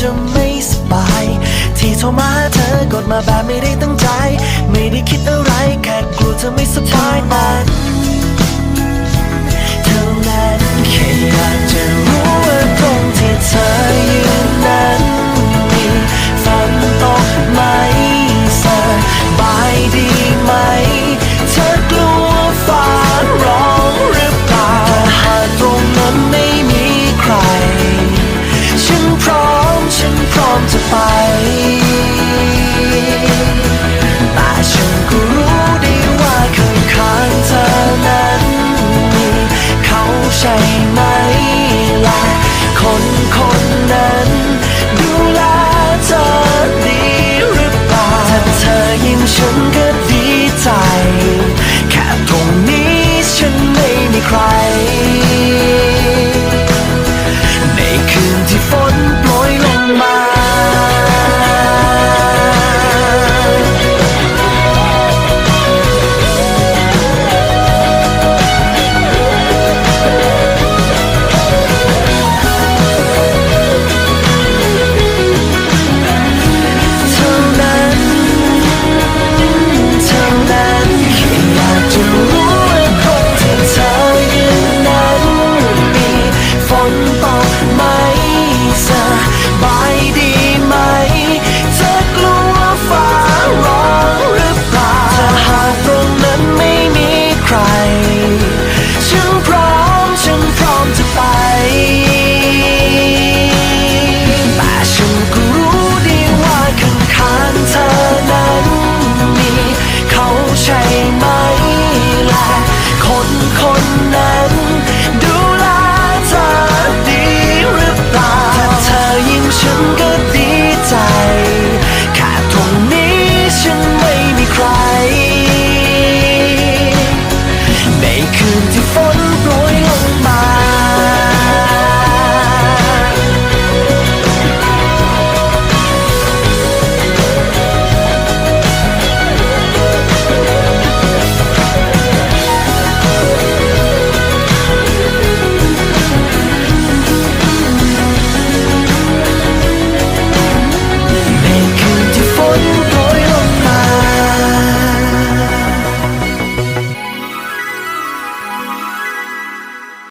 จะไม่สบาย ที่โทรมาเธอกดมาแบบไม่ได้ตั้งใจ ไม่ได้คิดอะไรแค่กลัวเธอไม่สบาย ใช่ไหมล่ะคนคนนั้นดูแลเธอดีหรือเปล่าถ้าเธอยิ้มฉันก็ดีใจ to you follow